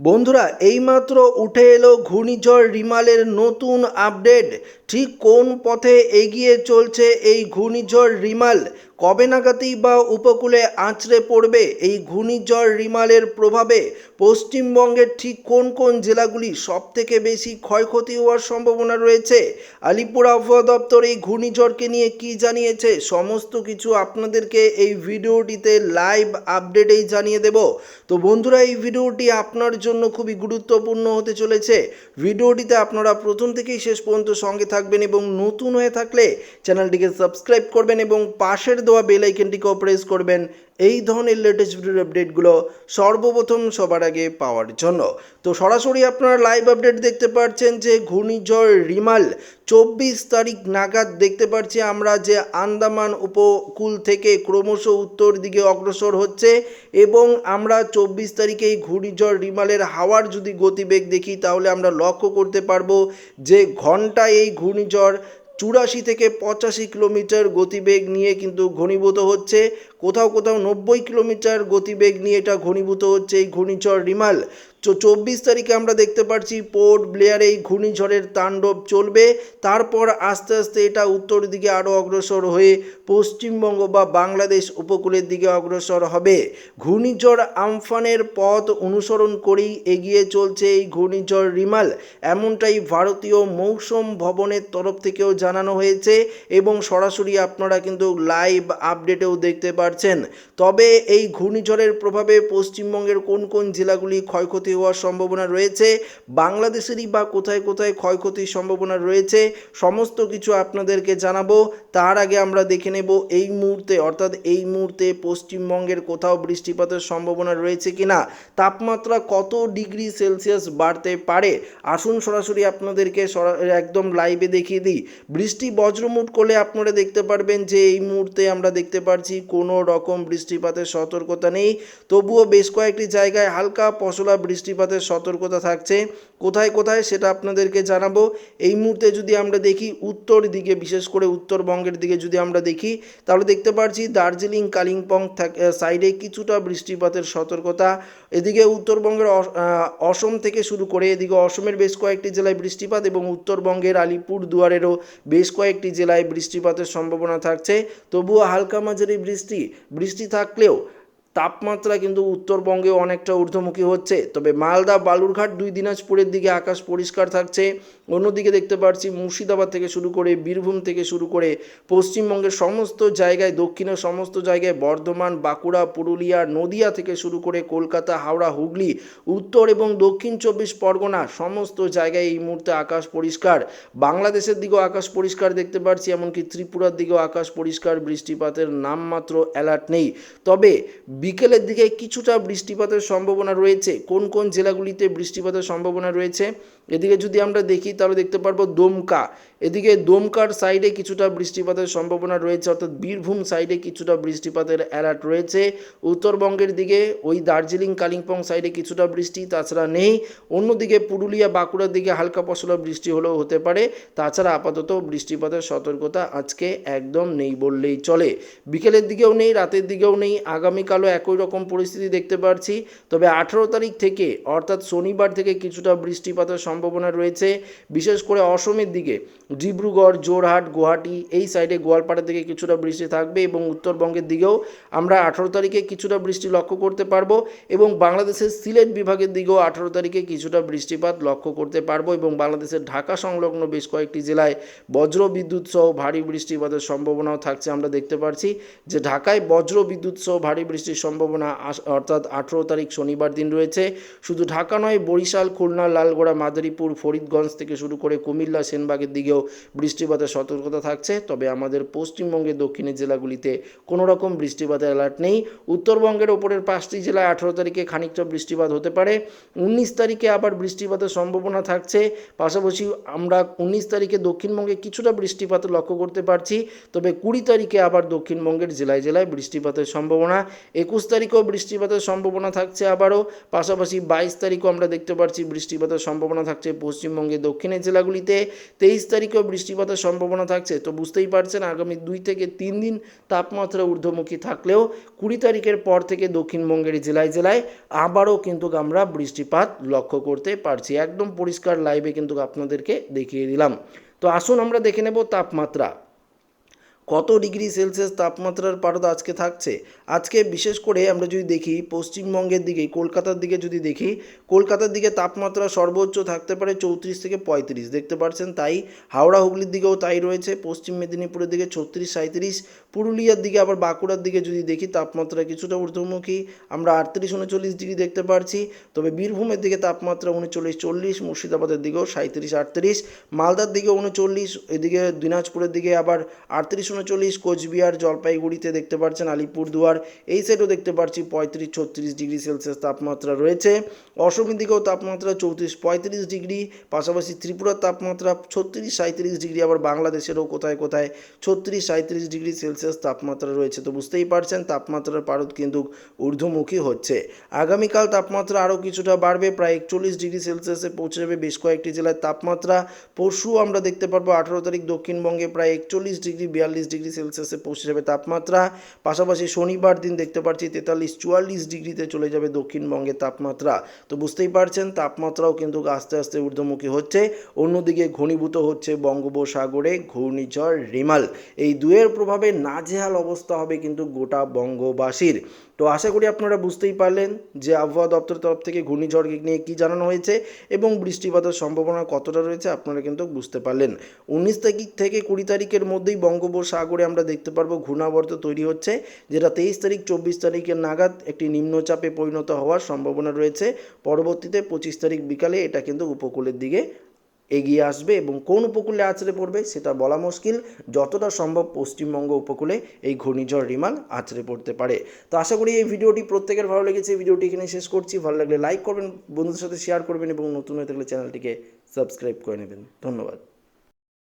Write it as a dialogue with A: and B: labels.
A: বন্ধুরা এইমাত্র উঠে এলো ঘূর্ণিঝড় রিমালের নতুন আপডেট। ঠিক কোন পথে এগিয়ে চলছে এই ঘূর্ণিঝড় রিমাল? কবে নাগাদই বা উপকূলে আঁচড়ে পড়বে এই ঘূর্ণিঝড় রিমালের প্রভাবে? পশ্চিমবঙ্গের ঠিক কোন কোন জেলাগুলি সব থেকে বেশি ক্ষয়ক্ষতি হওয়ার সম্ভাবনা রয়েছে? আলিপুর আবহাওয়া দপ্তর এই ঘূর্ণিঝড়কে নিয়ে কি জানিয়েছে? সমস্ত কিছু আপনাদেরকে এই ভিডিওটিতে লাইভ আপডেটেই জানিয়ে দেব। তো বন্ধুরা, এই ভিডিওটি আপনার জন্য খুবই গুরুত্বপূর্ণ হতে চলেছে। ভিডিওটিতে আপনারা প্রথম থেকেই শেষ পর্যন্ত সঙ্গে থাকবেন এবং নতুন হয়ে থাকলে চ্যানেলটিকে সাবস্ক্রাইব করবেন এবং পাশের দেওয়া বেল আইকনটিকেও প্রেস করবেন। এই ধরনের লেটেস্ট ভিডিওর আপডেটগুলো সর্বপ্রথম সবার আগে পাওয়ার জন্য। তো সরাসরি আপনারা লাইভ আপডেট দেখতে পাচ্ছেন যে ঘূর্ণিঝড় রিমাল চব্বিশ তারিখ নাগাদ দেখতে পাচ্ছি আমরা যে আন্দামান উপকূল থেকে ক্রমশ উত্তর দিকে অগ্রসর হচ্ছে এবং আমরা চব্বিশ তারিখে এই ঘূর্ণিঝড় রিমালের হাওয়ার যদি গতিবেগ দেখি তাহলে আমরা লক্ষ্য করতে পারব যে ঘন্টায় এই ঘূর্ণিঝড় চুরাশি থেকে পঁচাশি কিলোমিটার গতিবেগ নিয়ে কিন্তু ঘনীভূত হচ্ছে। কোথাও কোথাও নব্বই কিলোমিটার গতিবেগ নিয়ে এটা ঘনীভূত হচ্ছে এই ঘূর্ণিঝড় রিমাল। তো চব্বিশ তারিখে আমরা দেখতে পাচ্ছি পোর্ট ব্লেয়ারে এই ঘূর্ণিঝড়ের তাণ্ডব চলবে। তারপর আস্তে আস্তে এটা উত্তর দিকে আরও অগ্রসর হয়ে পশ্চিমবঙ্গ বা বাংলাদেশ উপকূলের দিকে অগ্রসর হবে। ঘূর্ণিঝড় আমফানের পথ অনুসরণ করেই এগিয়ে চলছে এই ঘূর্ণিঝড় রিমাল। এমনটাই ভারতীয় মৌসুম ভবনের তরফ থেকেও জানানো হয়েছে এবং সরাসরি আপনারা কিন্তু লাইভ আপডেটেও দেখতে পাচ্ছেন তবে এই ঘূর্ণিঝড়ের প্রভাবে পশ্চিমবঙ্গের কোন কোন জেলাগুলি ক্ষয়ক্ষতি হওয়ার সম্ভাবনা রয়েছে, বাংলাদেশেরই বা কোথায় কোথায় ক্ষয়ক্ষতির সম্ভাবনা রয়েছে, সমস্ত কিছু আপনাদেরকে জানাব। তার আগে আমরা দেখে নেব এই মুহূর্তে, অর্থাৎ এই মুহূর্তে পশ্চিমবঙ্গের কোথাও বৃষ্টিপাতের সম্ভাবনা রয়েছে কিনা, তাপমাত্রা কত ডিগ্রি সেলসিয়াস বাড়তে পারে? আসুন সরাসরি আপনাদেরকে একদম লাইভে দেখিয়ে দিই। বৃষ্টি বজ্রমুট করলে আপনারা দেখতে পারবেন যে এই মুহূর্তে আমরা দেখতে পাচ্ছি কোনো রকম বৃষ্টিপাতের সতর্কতা নেই। তবুও বেশ কয়েকটি জায়গায় হালকা পশলা বৃষ্টিপাতের সতর্কতা থাকছে। কোথায় কোথায় সেটা আপনাদেরকে জানাব। এই মুহূর্তে যদি আমরা দেখি উত্তর দিকে, বিশেষ করে উত্তরবঙ্গের দিকে যদি আমরা দেখি, তাহলে দেখতে পাচ্ছি দার্জিলিং, কালিম্পং সাইডে কিছুটা বৃষ্টিপাতের সতর্কতা। এদিকে উত্তরবঙ্গের অস- অসম থেকে শুরু করে এদিকে অসমের বেশ কয়েকটি জেলায় বৃষ্টিপাত এবং উত্তরবঙ্গের আলিপুর দুয়ারেরও বেশ কয়েকটি জেলায় বৃষ্টিপাতের সম্ভাবনা থাকছে। তবুও হালকা মাঝারি বৃষ্টি বৃষ্টি থাকলেও তাপমাত্রা কিন্তু উত্তরবঙ্গে অনেকটা ঊর্ধ্বমুখী হচ্ছে। তবে মালদা, বালুরঘাট দুই দিনাজপুরের দিকে আকাশ পরিষ্কার থাকছে। অন্যদিকে দেখতে পাচ্ছি মুর্শিদাবাদ থেকে শুরু করে বীরভূম থেকে শুরু করে পশ্চিমবঙ্গের সমস্ত জায়গায়, দক্ষিণের সমস্ত জায়গায় বর্ধমান, বাঁকুড়া, পুরুলিয়া, নদিয়া থেকে শুরু করে কলকাতা, হাওড়া, হুগলি, উত্তর এবং দক্ষিণ চব্বিশ পরগনা সমস্ত জায়গায় এই মুহূর্তে আকাশ পরিষ্কার। বাংলাদেশের দিকেও আকাশ পরিষ্কার দেখতে পাচ্ছি এমনকি ত্রিপুরার দিকেও আকাশ পরিষ্কার। বৃষ্টিপাতের নামমাত্র অ্যালার্ট নেই। তবে বিকেলের দিকে কিছুটা বৃষ্টিপাতের সম্ভাবনা রয়েছে। কোন কোন জেলাগুলিতে বৃষ্টিপাতের সম্ভাবনা রয়েছে? এদিকে যদি আমরা দেখি, তাহলে দেখতে পারব দমকা। এদিকে দমকার সাইডে কিছুটা বৃষ্টিপাতের সম্ভাবনা রয়েছে, অর্থাৎ বীরভূম সাইডে কিছুটা বৃষ্টিপাতের অ্যালার্ট রয়েছে। উত্তরবঙ্গের দিকে ওই দার্জিলিং, কালিম্পং সাইডে কিছুটা বৃষ্টি, তাছাড়া নেই। অন্যদিকে পুরুলিয়া, বাঁকুড়ার দিকে হালকা পশলা বৃষ্টি হলেও হতে পারে। তাছাড়া আপাতত বৃষ্টিপাতের সতর্কতা আজকে একদম নেই বললেই চলে। বিকেলের দিকেও নেই, রাতের দিকেও নেই। আগামীকালও একই রকম পরিস্থিতি দেখতে পারছি। তবে আঠেরো তারিখ থেকে, অর্থাৎ শনিবার থেকে কিছুটা বৃষ্টিপাতের সম্ভাবনা রয়েছে। বিশেষ করে অসমের দিকে, ডিব্রুগড় জোরহাট গুয়াহাটি, এই সাইডে গোয়ালপাড়া থেকে কিছুটা বৃষ্টি থাকবে এবং উত্তরবঙ্গের দিকেও আমরা আঠেরো তারিখে কিছুটা বৃষ্টি লক্ষ্য করতে পারব এবং বাংলাদেশের সিলেট বিভাগের দিকেও আঠেরো তারিখে কিছুটা বৃষ্টিপাত লক্ষ্য করতে পারব এবং বাংলাদেশের ঢাকা সংলগ্ন বেশ কয়েকটি জেলায় বজ্র বিদ্যুৎ সহ ভারী বৃষ্টিপাতের সম্ভাবনাও থাকছে আমরা দেখতে পাচ্ছি যে ঢাকায় বজ্র বিদ্যুৎ সহ ভারী বৃষ্টির সম্ভাবনা অর্থাৎ আঠেরো তারিখ শনিবার দিন রয়েছে। শুধু ঢাকা নয়, বরিশাল, খুলনা, লালগোড়া, মাদারীপুর, ফরিদগঞ্জ থেকে শুরু করে কুমিল্লা, সেনবাগের দিকেও বৃষ্টিপাতের সতর্কতা থাকছে। তবে আমাদের পশ্চিমবঙ্গের দক্ষিণের জেলাগুলিতে কোনো রকম বৃষ্টিপাতের অ্যালার্ট নেই। উত্তরবঙ্গের ওপরের পাঁচটি জেলায় আঠেরো তারিখে খানিকটা বৃষ্টিপাত হতে পারে। উনিশ তারিখে আবার বৃষ্টিপাতের সম্ভাবনা থাকছে। পাশাপাশি আমরা উনিশ তারিখে দক্ষিণবঙ্গে কিছুটা বৃষ্টিপাত লক্ষ্য করতে পারছি। তবে কুড়ি তারিখে আবার দক্ষিণবঙ্গের জেলায় জেলায় বৃষ্টিপাতের সম্ভাবনা। একুশ তারিখও বৃষ্টিপাতের সম্ভাবনা থাকছে আবারও। পাশাপাশি বাইশ তারিখও আমরা দেখতে পাচ্ছি বৃষ্টিপাতের সম্ভাবনা থাকছে পশ্চিমবঙ্গের দক্ষিণের জেলাগুলিতে। তেইশ তারিখেও বৃষ্টিপাতের সম্ভাবনা থাকছে। তো বুঝতেই পারছেন, আগামী দুই থেকে তিন দিন তাপমাত্রা ঊর্ধ্বমুখী থাকলেও কুড়ি তারিখের পর থেকে দক্ষিণবঙ্গের জেলায় জেলায় আবারও কিন্তু আমরা বৃষ্টিপাত লক্ষ্য করতে পারছি। একদম পরিষ্কার লাইভে কিন্তু আপনাদেরকে দেখিয়ে দিলাম। তো আসুন আমরা দেখে নেব তাপমাত্রা। কত ডিগ্রি সেলসিয়াস তাপমাত্রার পারদ আজকে থাকছে? আজকে বিশেষ করে আমরা যদি দেখি, পশ্চিমবঙ্গের দিকে, কলকাতার দিকে যদি দেখি, কলকাতার দিকে তাপমাত্রা সর্বোচ্চ থাকতে পারে চৌত্রিশ থেকে পঁয়ত্রিশ। দেখতে পাচ্ছেন তাই, হাওড়া, হুগলির দিকেও তাই রয়েছে, পশ্চিম মেদিনীপুরের দিকে ছত্রিশ সাঁত্রিশ পুরুলিয়ার দিকে, আবার বাঁকুড়ার দিকে যদি দেখি, তাপমাত্রা কিছুটা ঊর্ধ্বমুখী। আমরা আটত্রিশ, উনচল্লিশ ডিগ্রি দেখতে পারছি, তবে বীরভূমের দিকে তাপমাত্রা উনচল্লিশ, চল্লিশ, মুর্শিদাবাদের দিকেও সাঁত্রিশ আটত্রিশ, মালদার দিকে উনচল্লিশ, এদিকে দিনাজপুরের দিকে আবার আটত্রিশ উনচল্লিশ কোচবিহার জলপাইগুড়িতে দেখতে পাচ্ছেন আলিপুরদুয়ার। এই সাইডেও দেখতে পাচ্ছি পঁয়ত্রিশ, ছত্রিশ ডিগ্রি সেলসিয়াস তাপমাত্রা রয়েছে। অসমের দিকেও তাপমাত্রা চৌত্রিশ, পঁয়ত্রিশ ডিগ্রি, পাশাপাশি ত্রিপুরার তাপমাত্রা ছত্রিশ সাঁত্রিশ ডিগ্রি, আবার বাংলাদেশেরও কোথায় কোথায় ছত্রিশ সাঁত্রিশ ডিগ্রি সেলসিয়াস তাপমাত্রা রয়েছে। তো বুঝতেই পারছেন, তাপমাত্রার পারদ কিন্তু ঊর্ধ্বমুখী হচ্ছে। আগামীকাল তাপমাত্রা আরও কিছুটা বাড়বে, প্রায় একচল্লিশ ডিগ্রি সেলসিয়াসে পৌঁছে যাবে বেশ কয়েকটি জেলার তাপমাত্রা। পরশু আমরা দেখতে পারব আঠারো তারিখ দক্ষিণবঙ্গে প্রায় একচল্লিশ ডিগ্রি, বিয়াল্লিশ ডিগ্রি সেলসিয়াসে পৌঁছে যাবে তাপমাত্রা। পাশাপাশি শনিবার দিন দেখতে পাচ্ছি তেতাল্লিশ চুয়াল্লিশ ডিগ্রিতে চলে যাবে দক্ষিণবঙ্গের তাপমাত্রা। তো বুঝতেই পারছেন, তাপমাত্রাও কিন্তু আস্তে আস্তে ঊর্ধ্বমুখী হচ্ছে। অন্যদিকে ঘনীভূত হচ্ছে বঙ্গোপসাগরে ঘূর্ণিঝড় রিমাল। এই দুয়ের প্রভাবে নাজেহাল অবস্থা হবে কিন্তু গোটা বঙ্গবাসীর। তো আশা করি আপনারা বুঝতেই পারলেন যে আবহাওয়া দপ্তরের তরফ থেকে ঘূর্ণিঝড় নিয়ে কী জানানো হয়েছে এবং বৃষ্টিপাতের সম্ভাবনা কতটা রয়েছে, আপনারা কিন্তু বুঝতে পারলেন। উনিশ তারিখ থেকে কুড়ি তারিখের মধ্যেই বঙ্গোপসাগরে আমরা দেখতে পারব ঘূর্ণাবর্ত তৈরি হচ্ছে, যেটা তেইশ তারিখ, চব্বিশ তারিখের নাগাদ একটি নিম্নচাপে পরিণত হওয়ার সম্ভাবনা রয়েছে। পরবর্তীতে পঁচিশ তারিখ বিকালে এটা কিন্তু উপকূলের দিকে এগিয়ে আসবে এবং কোন উপকূলে আছড়ে পড়বে সেটা বলা মুশকিল। যতটা সম্ভব পশ্চিমবঙ্গ উপকূলে এই ঘূর্ণিঝড় রিমাল আছড়ে পড়তে পারে। তো আশা করি এই ভিডিওটি প্রত্যেকের ভালো লেগেছে। ভিডিওটি এখানে শেষ করছি। ভালো লাগলে লাইক করবেন, বন্ধুদের সাথে শেয়ার করবেন এবং নতুন হয়ে থাকলে চ্যানেলটিকে সাবস্ক্রাইব করে নেবেন। ধন্যবাদ।